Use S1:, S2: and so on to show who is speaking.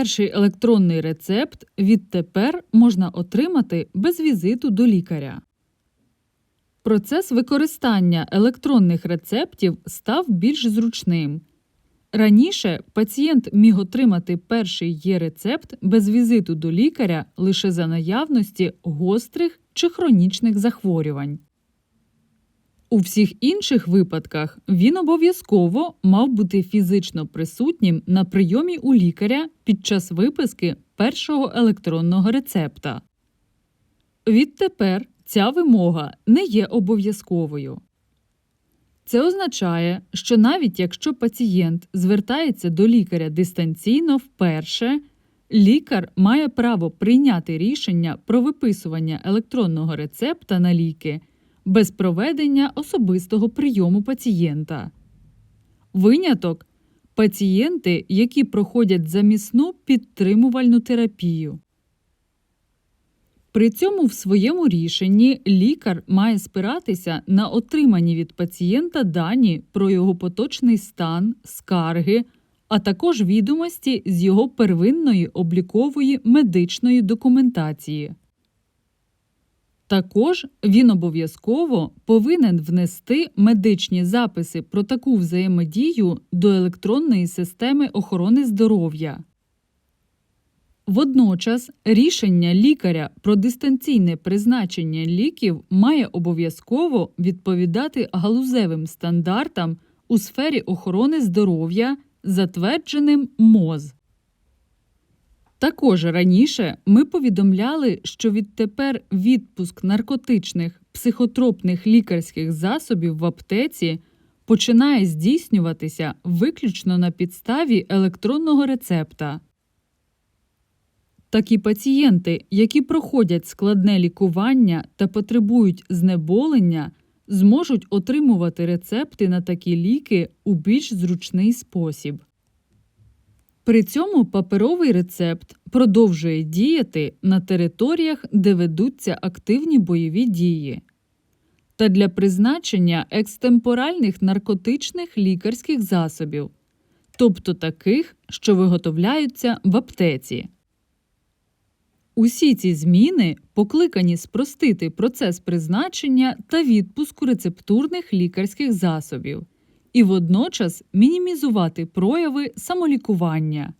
S1: перший електронний рецепт відтепер можна отримати без візиту до лікаря. Процес використання електронних рецептів став більш зручним. Раніше пацієнт міг отримати перший є-рецепт без візиту до лікаря лише за наявності гострих чи хронічних захворювань. У всіх інших випадках він обов'язково мав бути фізично присутнім на прийомі у лікаря під час виписки першого електронного рецепта. Відтепер ця вимога не є обов'язковою. Це означає, що навіть якщо пацієнт звертається до лікаря дистанційно вперше, лікар має право прийняти рішення про виписування електронного рецепта на ліки без проведення особистого прийому пацієнта. Виняток пацієнти, які проходять замісну підтримувальну терапію. При цьому в своєму рішенні лікар має спиратися на отримані від пацієнта дані про його поточний стан, скарги, а також відомості з його первинної облікової медичної документації. Також він обов'язково повинен внести медичні записи про таку взаємодію до електронної системи охорони здоров'я. Водночас рішення лікаря про дистанційне призначення ліків має обов'язково відповідати галузевим стандартам у сфері охорони здоров'я, затвердженим МОЗ. Також раніше ми повідомляли, що відтепер відпуск наркотичних психотропних лікарських засобів в аптеці починає здійснюватися виключно на підставі електронного рецепта. Такі пацієнти, які проходять складне лікування та потребують знеболення, зможуть отримувати рецепти на такі ліки у більш зручний спосіб. При цьому паперовий рецепт продовжує діяти на територіях, де ведуться активні бойові дії, та для призначення екстемпоральних наркотичних лікарських засобів, тобто таких, що виготовляються в аптеці. Усі ці зміни покликані спростити процес призначення та відпуску рецептурних лікарських засобів і водночас мінімізувати прояви самолікування.